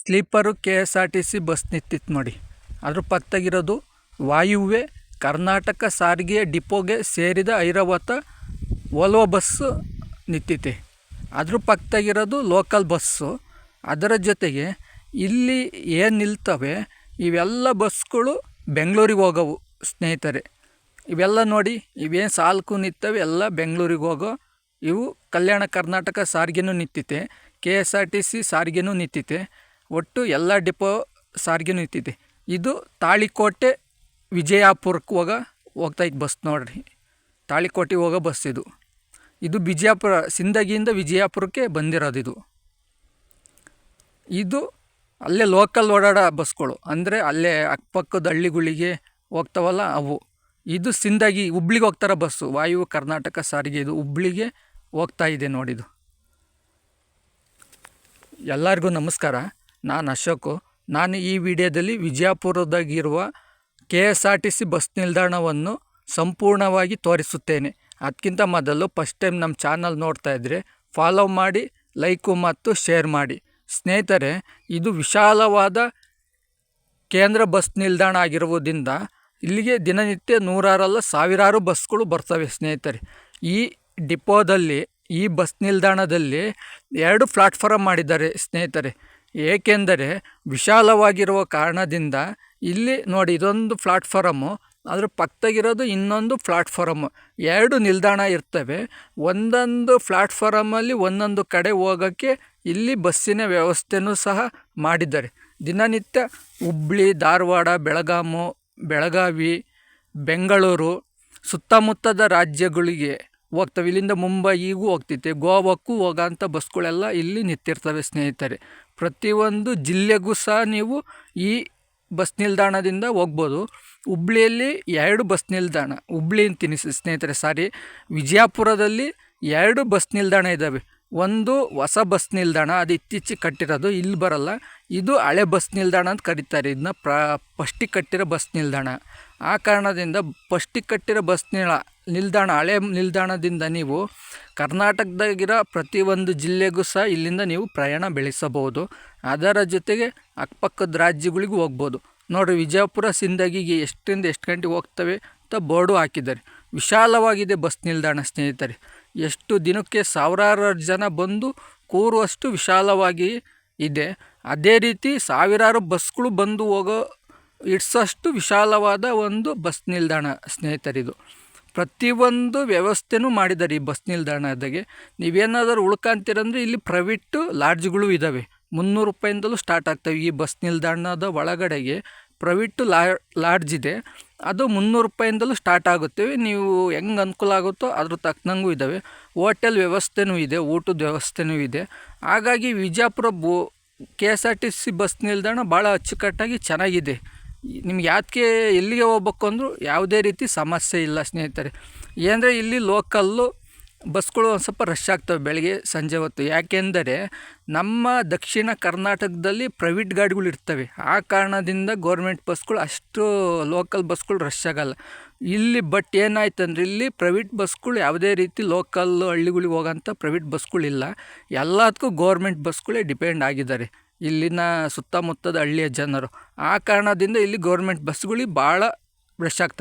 Sleeper K S R T C bus ನಿಂತಿತ್ತು ನೋಡಿ. ಅದ್ರ ಪಕ್ಕದಾಗಿರೋದು ವಾಯುವೆ ಕರ್ನಾಟಕ ಸಾರಿಗೆ ಡಿಪೋಗೆ ಸೇರಿದ ಐರಾವತ ವೋಲ್ವೋ ಬಸ್ಸು ನಿಂತಿದೆ ಅದ್ರ ಪಕ್ಕದಾಗಿರೋದು ಲೋಕಲ್ ಬಸ್ಸು. ಅದರ ಜೊತೆಗೆ ಇಲ್ಲಿ ಏನು ನಿಲ್ತವೆ, ಇವೆಲ್ಲ ಬಸ್ಗಳು ಬೆಂಗಳೂರಿಗೆ ಹೋಗವು ಸ್ನೇಹಿತರೆ. ಇವೆಲ್ಲ ನೋಡಿ, ಇವೇನು ಸಾಲ್ಕು ನಿಂತವೆ, ಎಲ್ಲ ಬೆಂಗಳೂರಿಗೆ ಹೋಗೋ, ಇವು ಕಲ್ಯಾಣ ಕರ್ನಾಟಕ ಸಾರಿಗೆನೂ ನಿಂತೈತೆ K S R T C ಸಾರಿಗೆನೂ ನಿಂತಿದೆ ಒಟ್ಟು ಎಲ್ಲ ಡಿಪೋ ಸಾರಿಗೆನೂ ನಿಂತಿದೆ ಇದು ತಾಳಿಕೋಟೆ ವಿಜಯಾಪುರಕ್ಕೆ ಹೋಗ್ತಾ ಹೋಗ್ತೈತೆ ಬಸ್ ನೋಡ್ರಿ. ತಾಳಿಕೋಟೆಗೆ ಹೋಗೋ ಬಸ್ ಇದು. ಇದು ಬಿಜಾಪುರ, ಸಿಂದಗಿಯಿಂದ ವಿಜಯಪುರಕ್ಕೆ ಬಂದಿರೋದು ಇದು. ಇದು ಅಲ್ಲೇ ಲೋಕಲ್ ಓಡಾಡೋ ಬಸ್ಗಳು. ಅಂದರೆ ಅಲ್ಲೇ ಅಕ್ಕಪಕ್ಕದ ಹಳ್ಳಿಗಳಿಗೆ ಹೋಗ್ತಾವಲ್ಲ ಅವು. ಇದು ಸಿಂದಗಿ, ಹುಬ್ಳಿಗೆ ಹೋಗ್ತಾರ ಬಸ್ಸು. ವಾಯು ಕರ್ನಾಟಕ ಸಾರಿಗೆ ಇದು ಹುಬ್ಳಿಗೆ ಹೋಗ್ತಾ ಇದೆ ನೋಡಿದು. ಎಲ್ಲರಿಗೂ ನಮಸ್ಕಾರ. ನಾನು ಅಶೋಕ್. ನಾನು ಈ ವಿಡಿಯೋದಲ್ಲಿ ವಿಜಯಪುರದಾಗಿರುವ K S R T C bus ನಿಲ್ದಾಣವನ್ನು ಸಂಪೂರ್ಣವಾಗಿ ತೋರಿಸುತ್ತೇನೆ. ಅದಕ್ಕಿಂತ ಮೊದಲು ಫಸ್ಟ್ ಟೈಮ್ ನಮ್ಮ ಚಾನಲ್ ನೋಡ್ತಾ ಇದ್ದರೆ ಫಾಲೋ ಮಾಡಿ, ಲೈಕು ಮತ್ತು ಶೇರ್ ಮಾಡಿ. ಸ್ನೇಹಿತರೆ, ಇದು ವಿಶಾಲವಾದ ಕೇಂದ್ರ ಬಸ್ ನಿಲ್ದಾಣ ಆಗಿರುವುದರಿಂದ ಇಲ್ಲಿಗೆ ದಿನನಿತ್ಯ ನೂರಾರಲ್ಲ ಸಾವಿರಾರು ಬಸ್ಗಳು ಬರ್ತವೆ ಸ್ನೇಹಿತರೆ. ಈ ಡಿಪೋದಲ್ಲಿ, ಈ ಬಸ್ ನಿಲ್ದಾಣದಲ್ಲಿ ಎರಡು ಪ್ಲಾಟ್ಫಾರಮ್ ಮಾಡಿದ್ದಾರೆ ಸ್ನೇಹಿತರೆ. ಏಕೆಂದರೆ ವಿಶಾಲವಾಗಿರುವ ಕಾರಣದಿಂದ ಇಲ್ಲಿ ನೋಡಿ ಇದೊಂದು ಪ್ಲಾಟ್ಫಾರಮ್ಮು ಅದರ ಪಕ್ಕದಾಗಿರೋದು ಇನ್ನೊಂದು ಪ್ಲಾಟ್ಫಾರಮ್ಮು ಎರಡು ನಿಲ್ದಾಣ ಇರ್ತವೆ. ಒಂದೊಂದು ಪ್ಲಾಟ್ಫಾರಮಲ್ಲಿ ಒಂದೊಂದು ಕಡೆ ಹೋಗೋಕ್ಕೆ ಇಲ್ಲಿ ಬಸ್ಸಿನ ವ್ಯವಸ್ಥೆನೂ ಸಹ ಮಾಡಿದ್ದಾರೆ. ದಿನನಿತ್ಯ ಹುಬ್ಳಿ, ಧಾರವಾಡ, ಬೆಳಗಾಮು, ಬೆಳಗಾವಿ, ಬೆಂಗಳೂರು ಸುತ್ತಮುತ್ತದ ರಾಜ್ಯಗಳಿಗೆ ಹೋಗ್ತವೆ. ಇಲ್ಲಿಂದ ಮುಂಬೈಗೂ ಹೋಗ್ತೈತೆ ಗೋವಾಕ್ಕೂ ಹೋಗೋಂಥ ಬಸ್ಗಳೆಲ್ಲ ಇಲ್ಲಿ ನಿಂತಿರ್ತವೆ ಸ್ನೇಹಿತರೆ. ಪ್ರತಿಯೊಂದು ಜಿಲ್ಲೆಗೂ ಸಹ ನೀವು ಈ ಬಸ್ ನಿಲ್ದಾಣದಿಂದ ಹೋಗ್ಬೋದು. ಹುಬ್ಳಿಯಲ್ಲಿ ಎರಡು ಬಸ್ ನಿಲ್ದಾಣ. ಹುಬ್ಳಿ ಅಂತೀನಿ ಸ್ನೇಹಿತರೆ, ಸಾರಿ. ವಿಜಯಪುರದಲ್ಲಿ ಎರಡು ಬಸ್ ನಿಲ್ದಾಣ ಇದ್ದಾವೆ. ಒಂದು ಹೊಸ ಬಸ್ ನಿಲ್ದಾಣ, ಅದು ಇತ್ತೀಚೆಗೆ ಕಟ್ಟಿರೋದು, ಇಲ್ಲಿ ಬರಲ್ಲ. ಇದು ಹಳೆ ಬಸ್ ನಿಲ್ದಾಣ ಅಂತ ಕರೀತಾರೆ. ಇದನ್ನ ಪ್ರ ಫಸ್ಟಿಗೆ ಕಟ್ಟಿರೋ ಬಸ್ ನಿಲ್ದಾಣ. ಆ ಕಾರಣದಿಂದ ಫಸ್ಟಿಗೆ ಕಟ್ಟಿರೋ ಬಸ್ ನಿಲ ನಿಲ್ದಾಣ, ಹಳೆ ನಿಲ್ದಾಣದಿಂದ ನೀವು ಕರ್ನಾಟಕದಾಗಿರೋ ಪ್ರತಿಯೊಂದು ಜಿಲ್ಲೆಗೂ ಸಹ ಇಲ್ಲಿಂದ ನೀವು ಪ್ರಯಾಣ ಬೆಳೆಸಬಹುದು. ಅದರ ಜೊತೆಗೆ ಅಕ್ಕಪಕ್ಕದ ರಾಜ್ಯಗಳಿಗೂ ಹೋಗ್ಬೋದು. ನೋಡಿರಿ, ವಿಜಯಪುರ, ಸಿಂದಗಿಗೆ ಎಷ್ಟರಿಂದ ಎಷ್ಟು ಗಂಟೆಗೆ ಹೋಗ್ತವೆ ಅಂತ ಬೋರ್ಡು ಹಾಕಿದ್ದಾರೆ. ವಿಶಾಲವಾಗಿದೆ ಬಸ್ ನಿಲ್ದಾಣ ಸ್ನೇಹಿತರೆ. ಎಷ್ಟು ದಿನಕ್ಕೆ ಸಾವಿರಾರು ಜನ ಬಂದು ಕೂರುವಷ್ಟು ವಿಶಾಲವಾಗಿ ಇದೆ. ಅದೇ ರೀತಿ ಸಾವಿರಾರು ಬಸ್ಗಳು ಬಂದು ಹೋಗೋ, ಇಡ್ಸೋಷ್ಟು ವಿಶಾಲವಾದ ಒಂದು ಬಸ್ ನಿಲ್ದಾಣ ಸ್ನೇಹಿತರಿದು. ಪ್ರತಿಯೊಂದು ವ್ಯವಸ್ಥೆನೂ ಮಾಡಿದ್ದಾರೆ ಈ ಬಸ್ ನಿಲ್ದಾಣದಾಗೆ. ನೀವೇನಾದರೂ ಉಳ್ಕೊಂತೀರಂದ್ರೆ ಇಲ್ಲಿ ಪ್ರೈವೇಟು ಲಾಡ್ಜ್ಗಳು ಇದ್ದಾವೆ ಮುನ್ನೂರು ರೂಪಾಯಿಂದಲೂ ಸ್ಟಾರ್ಟ್ ಆಗ್ತವೆ ಈ ಬಸ್ ನಿಲ್ದಾಣದ ಒಳಗಡೆಗೆ. ಪ್ರೈವೇಟು ಲಾಡ್ಜ್ ಇದೆ. ಅದು ಮುನ್ನೂರು ರೂಪಾಯಿಂದಲೂ ಸ್ಟಾರ್ಟ್ ಆಗುತ್ತವೆ ನೀವು ಹೆಂಗೆ ಅನುಕೂಲ ಆಗುತ್ತೋ ಅದ್ರ ತಕ್ಕನಂಗೂ ಇದ್ದಾವೆ ಹೋಟೆಲ್ ವ್ಯವಸ್ಥೆನೂ ಇದೆ, ಊಟದ ವ್ಯವಸ್ಥೆನೂ ಇದೆ. ಹಾಗಾಗಿ ವಿಜಯಪುರ ಬೋ, K S R T C bus ನಿಲ್ದಾಣ ಭಾಳ ಅಚ್ಚುಕಟ್ಟಾಗಿ ಚೆನ್ನಾಗಿದೆ. ನಿಮ್ಗೆ ಯಾತಕ್ಕೆ ಎಲ್ಲಿಗೆ ಹೋಗ್ಬೇಕು ಅಂದರೂ ಯಾವುದೇ ರೀತಿ ಸಮಸ್ಯೆ ಇಲ್ಲ ಸ್ನೇಹಿತರೆ. ಏನಂದರೆ ಇಲ್ಲಿ ಲೋಕಲ್ಲು ಬಸ್ಗಳು ಒಂದು ಸ್ವಲ್ಪ ರಶ್ ಆಗ್ತವೆ ಬೆಳಗ್ಗೆ, ಸಂಜೆ ಹೊತ್ತು. ಯಾಕೆಂದರೆ ನಮ್ಮ ದಕ್ಷಿಣ ಕರ್ನಾಟಕದಲ್ಲಿ ಪ್ರೈವೇಟ್ ಗಾಡಿಗಳು ಇರ್ತವೆ. ಆ ಕಾರಣದಿಂದ ಗೋರ್ಮೆಂಟ್ ಬಸ್ಗಳು ಅಷ್ಟು ಲೋಕಲ್ ಬಸ್ಗಳು ರಶ್ ಆಗೋಲ್ಲ. ಇಲ್ಲಿ ಬಟ್ ಏನಾಯ್ತು ಅಂದರೆ ಇಲ್ಲಿ ಪ್ರೈವೇಟ್ ಬಸ್ಗಳು ಯಾವುದೇ ರೀತಿ ಲೋಕಲ್ ಹಳ್ಳಿಗಳಿಗೆ ಹೋಗೋಂಥ ಪ್ರೈವೇಟ್ ಬಸ್ಗಳಿಲ್ಲ ಎಲ್ಲದಕ್ಕೂ ಗೋರ್ಮೆಂಟ್ ಬಸ್ಗಳೇ ಡಿಪೆಂಡ್ ಆಗಿದ್ದಾರೆ. ಇಲ್ಲಿನ ಸುತ್ತಮುತ್ತದ ಹಳ್ಳಿಯ ಜನರು. ಆ ಕಾರಣದಿಂದ ಇಲ್ಲಿ ಗೌರ್ಮೆಂಟ್ ಬಸ್ಗಳಿಗೆ ಭಾಳ ರಶ್ ಆಗ್ತವೆ.